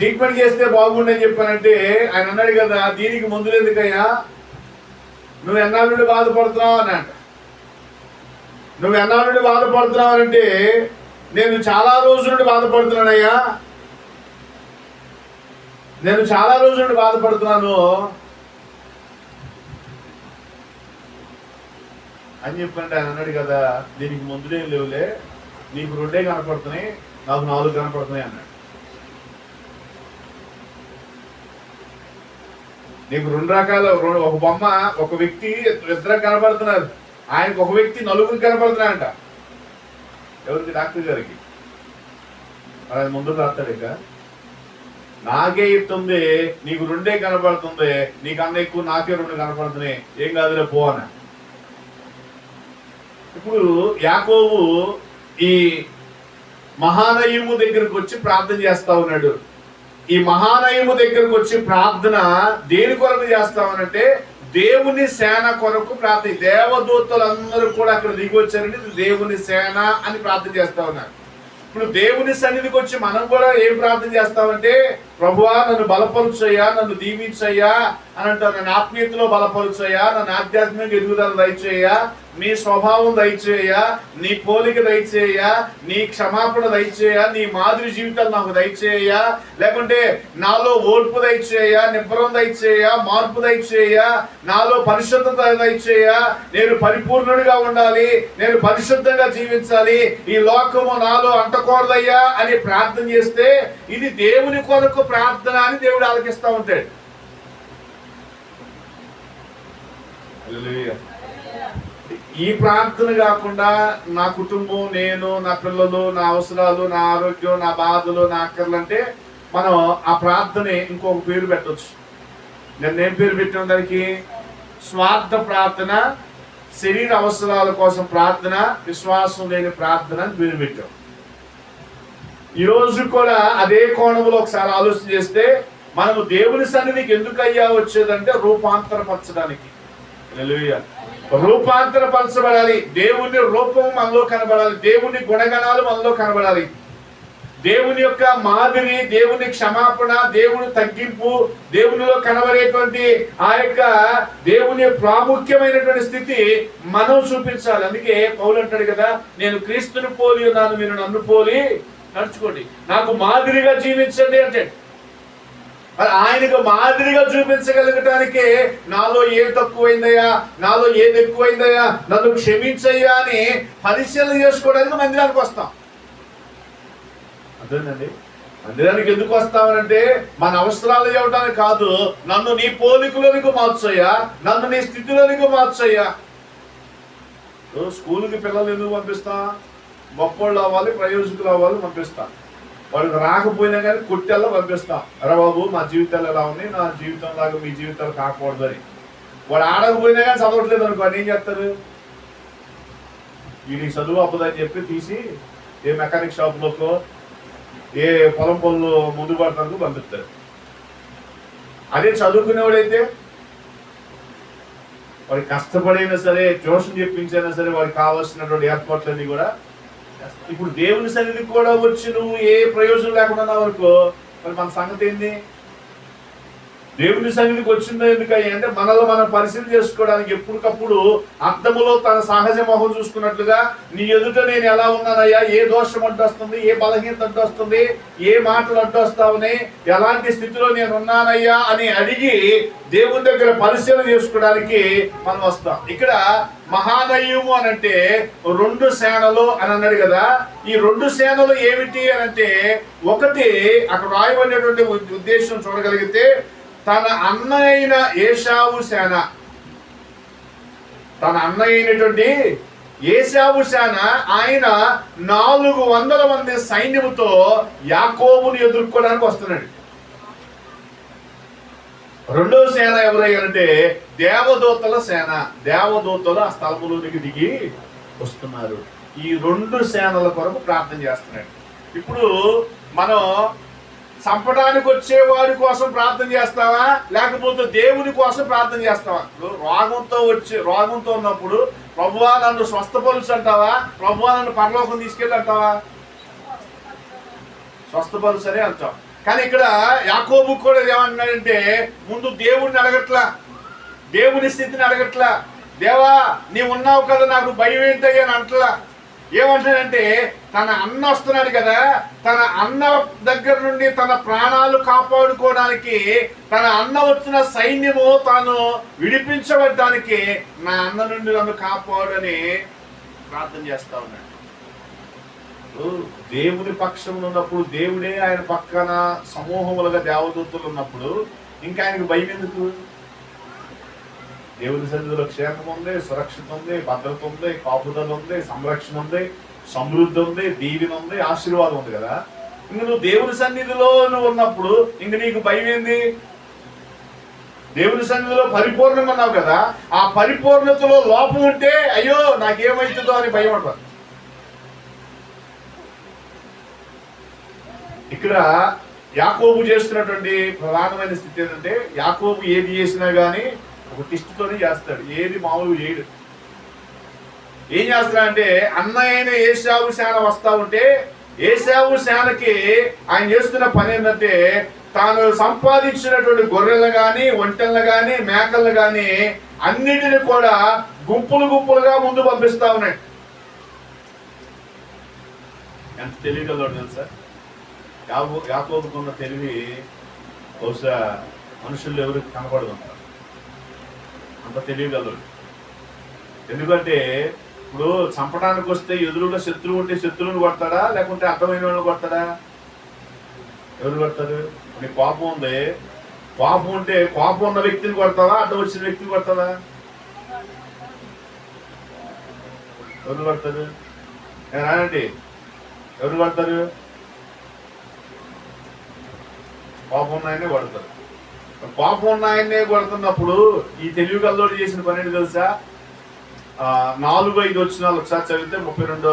Treatment చేస్తే బాగుండని చెప్పానంటే ఆయన అన్నాడు కదా దీనికి మందులు ఎందుకయ్యా? నువ్వు ఎన్నాళ్ళు నుండి బాధపడుతున్నావు అని అంట. నువ్వు ఎన్నాళ్ళు నుండి బాధపడుతున్నావు అంటే నేను చాలా రోజుల నుండి బాధపడుతున్నానయ్యా. నేను చాలా రోజుల నుండి బాధపడుతున్నాను. అని చెప్పండి ఆయన అన్నాడు కదా దీనికి మందులేం లేవులే నీకు రెండే కనపడుతున్నాయి నాకు నాలుగు కనపడుతున్నాయి అన్నాడు. నీకు రెండు రకాల రెండు- ఒక బొమ్మ ఒక వ్యక్తి ఇద్దరు కనబడుతున్నారు ఆయనకు ఒక వ్యక్తి నలుగురు కనబడుతున్నాయంట ఎవరికి? డాక్టర్ గారికి. మరి ఆయన ముందు రాస్తాడు ఇక. నాకే ఇస్తుంది నీకు రెండే కనబడుతుంది నీకన్నా ఎక్కువ నాకే రెండు కనపడుతున్నాయి. ఏం కాదులే పో అన్న. ఇప్పుడు యాకోబు ఈ మహానయము దగ్గరకు వచ్చి ప్రార్థన చేస్తా ఉన్నాడు. ఈ మహానయము దగ్గరకు వచ్చి ప్రార్థన దేని కొరకు చేస్తామనంటే దేవుని సేన కొరకు ప్రార్థన. దేవదూతలందరూ కూడా అక్కడ దిగి వచ్చారండి దేవుని సేన అని ప్రార్థన చేస్తా ఉన్నారు. ఇప్పుడు దేవుని సన్నిధికి వచ్చి మనం కూడా ఏం ప్రార్థన చేస్తామంటే ప్రభువా నన్ను బలపరుచయ్యా నన్ను దీవించయ్యా అని అంటారు. నన్ను ఆత్మీయతలో బలపరుచయ్యా నన్ను ఆధ్యాత్మిక ఎదుగుదల దయచేయ్యా. నీ స్వభావం దయచేయ నీ పోలిక దయచేయ నీ క్షమాపణ దయచేయ నీ మాదిరి జీవితాలు నాకు దయచేయ లేకుంటే నాలో ఓర్పు దయచేయ నిబ్బరం దయచేయ మార్పు దయచేయ నాలో పరిశుద్ధత దయచేయ నేను పరిపూర్ణుడిగా ఉండాలి నేను పరిశుద్ధంగా జీవించాలి ఈ లోకము నాలో అంటకూడదయ్యా అని ప్రార్థన చేస్తే ఇది దేవుని కొరకు ప్రార్థన అని దేవుడు ఆలకిస్తా ఉంటాడు. ఈ ప్రార్థన కాకుండా నా కుటుంబం నేను నా పిల్లలు నా అవసరాలు నా ఆరోగ్యం నా బాధలు నా అక్కర్లు అంటే మనం ఆ ప్రార్థనే ఇంకొక పేరు పెట్టవచ్చు నేను ఏం పేరు పెట్టిన దానికి? స్వార్థ ప్రార్థన శరీర అవసరాల కోసం ప్రార్థన విశ్వాసం లేని ప్రార్థన అని పేరు పెట్టాం. ఈరోజు కూడా అదే కోణంలో ఒకసారి ఆలోచన చేస్తే మనము దేవుని సన్నిధికి ఎందుకు అయ్యా వచ్చేదంటే రూపాంతరపరచడానికి. హల్లెలూయా. రూపాంతరపరచబడాలి దేవుని రూపం మనలో కనబడాలి. దేవుని గుణగణాలు మనలో కనబడాలి. దేవుని యొక్క మాదిరి దేవుని క్షమాపణ దేవుని తగ్గింపు దేవునిలో కనబడేటువంటి ఆ యొక్క దేవుని ప్రాముఖ్యమైనటువంటి స్థితి మనం చూపించాలి. అందుకే పౌలు అంటాడు కదా నేను క్రీస్తుని పోలి ఉన్నాను మీరు నన్ను పోలి నడుచుకోండి. నాకు మాదిరిగా జీవించండి అంటే మరి ఆయనకు మాదిరిగా చూపించగలగటానికే నాలో ఏం తక్కువైందయ్యా? నాలో ఏది ఎక్కువైందయ్యా? నన్ను క్షమించయ్యా అని పరిశీలన చేసుకోవడానికి మందిరానికి వస్తాం. అదేనండి మందిరానికి ఎందుకు వస్తామనంటే మన అవసరాలు ఇవ్వడానికి కాదు నన్ను నీ పోలికలోనికి మార్చయ్యా నన్ను నీ స్థితిలోనికి మార్చయ్యా. స్కూల్కి పిల్లలు ఎందుకు పంపిస్తా? గొప్పోళ్ళు అవ్వాలి ప్రయోజకులు అవ్వాలి పంపిస్తాను వాడికి రాకపోయినా కానీ కొట్టెల్లో పంపిస్తాం. అరే బాబు మా జీవితాలు ఎలా ఉన్నాయి? నా జీవితం లాగా మీ జీవితాలు కాకూడదు అని. వాడు ఆడకపోయినా కానీ చదవట్లేదు అనుకో ఏం చేస్తారు వీడికి చదువు అవ్వదని చెప్పి తీసి ఏ మెకానిక్ షాప్లోకో ఏ పొలం పనులు ముందు పడతానికి పంపిస్తారు అదే చదువుకునేవాడైతే వాడికి కష్టపడైనా సరే ట్యూషన్ చెప్పించైనా సరే వాడికి కావాల్సినటువంటి ఏర్పాట్లన్నీ కూడా ఇప్పుడు దేవుని సన్నిధికి కూడా వచ్చి నువ్వు ఏ ప్రయోజనం లేకుండా ఉన్నావు అనుకో మరి మన సంగతి ఏంది? దేవుని సన్నిధికి వచ్చిందో ఎందుకయ్యా అంటే మనలో మనం పరిశీలన చేసుకోవడానికి ఎప్పటికప్పుడు అర్థములో తన సహజ మొహం చూసుకున్నట్లుగా నీ ఎదుట నేను ఎలా ఉన్నానయ్యా? ఏ దోషం అడ్డొస్తుంది ఏ బలహీనత అడ్డొస్తుంది ఏ మాటలు అడ్డొస్తావని ఎలాంటి స్థితిలో నేను ఉన్నానయ్యా? అని అడిగి దేవుని దగ్గర పరిశీలన చేసుకోవడానికి మనం వస్తాం. ఇక్కడ మహానయ్యము అని అంటే రెండు సేనలు అని అన్నాడు కదా. ఈ రెండు సేనలు ఏమిటి అని అంటే ఒకటి అక్కడ రాయబడినటువంటి ఉద్దేశం చూడగలిగితే తన అన్న అయిన ఏషావు సేన. తన అన్న అయినటువంటి ఏషావు సేన ఆయన నాలుగు వందల మంది సైన్యముతో యాకోబుని ఎదుర్కోవడానికి వస్తున్నాడు. రెండో సేన ఎవరయ్యారంటే దేవదూతల సేన. దేవదూతలు ఆ స్థలములోనికి దిగి వస్తున్నారు. ఈ రెండు సేనల కొరకు ప్రార్థన చేస్తున్నాడు. ఇప్పుడు మనం చంపడానికి వచ్చేవాడి కోసం ప్రార్థన చేస్తావా? లేకపోతే దేవుని కోసం ప్రార్థన చేస్తావా? రోగంతో వచ్చి రోగంతో ఉన్నప్పుడు ప్రభువా నన్ను స్వస్థపరుచు అంటావా ప్రభువా నన్ను పరలోకం తీసుకెళ్ళి అంటావా స్వస్థపరుచనే అంటాం. కానీ ఇక్కడ యాకోబు కూడా ఏమన్నాడంటే ముందు దేవుడిని అడగట్లా. దేవుని స్థితిని అడగట్లా. దేవా నీ ఉన్నావు కదా నాకు భయం ఏంటయ్యా అని అంటలా. ఏమంటాడంటే తన అన్న వస్తున్నాడు కదా తన అన్న దగ్గర నుండి తన ప్రాణాలు కాపాడుకోవడానికి తన అన్న వచ్చిన సైన్యము తాను విడిపించబడటానికి నా అన్న నుండి నన్ను కాపాడని ప్రార్థన చేస్తా ఉన్నాడు. దేవుని పక్షంలో ఉన్నప్పుడు దేవుడే ఆయన పక్కన సమూహములుగా దేవదూతలు ఉన్నప్పుడు ఇంకా ఆయనకు భయం ఎందుకు? దేవుని సన్నిధిలో క్షేమం ఉంది సురక్షిత ఉంది భద్రత ఉంది కాపుదల ఉంది సంరక్షణ ఉంది సమృద్ధి ఉంది దీవెన ఉంది ఆశీర్వాదం ఉంది కదా? ఇంక నువ్వు దేవుని సన్నిధిలో నువ్వు ఉన్నప్పుడు ఇంక నీకు భయం ఏంది? దేవుని సన్నిధిలో పరిపూర్ణంగా ఉన్నావు కదా ఆ పరిపూర్ణతలో లోపం ఉంటే అయ్యో నాకేమవుతుందో అని భయం అంటారు ఇక్కడ యాకోబు చేస్తున్నటువంటి ప్రధానమైన స్థితి ఏంటంటే యాకోబు ఏది చేసినా కానీ ఒక టెస్ట్తోనే చేస్తాడు. ఏది మామూలు చేయడు. ఏం చేస్తాడంటే అన్నయ్యన ఏసావు శాన వస్తా ఉంటే ఏసావు శానకి ఆయన చేస్తున్న పని ఏంటంటే తాను సంపాదించినటువంటి గొర్రెలు కానీ ఒంటెలను కానీ మేకలను కానీ అన్నిటిని కూడా గుంపులు గుంపులుగా ముందు పంపిస్తా ఉన్నాయి ఎంత తెలియగలడు తెలుసా? యాకో యాకోబుకున్న తెలివి బహుశా మనుషుల్లో ఎవరికి కనపడదు అంత. అంత తెలియగలడు ఎందుకంటే ఇప్పుడు చంపడానికి వస్తే ఎదురుగా శత్రువు ఉంటే శత్రువుని కొడతాడా? లేకుంటే అర్థమైన వాళ్ళని కొడతాడా? ఎవరు కొడతారు నీ కోపం ఉంది. కోపం ఉంటే కోపం ఉన్న వ్యక్తిని కొడతావా? అడ్డం వచ్చిన వ్యక్తిని కొడతావా? ఎవరు కొడతారు ఏ రానండి. ఎవరు కొడతారు కోపం ఉన్నాయనే కొడతారు పాపం ఆయన్నే కొడుతున్నప్పుడు ఈ తెలివి కల్లోడు చేసిన పని ఏంటి తెలుసా? నాలుగు ఐదు వచ్చిన ఒకసారి చదివితే ముప్పై రెండో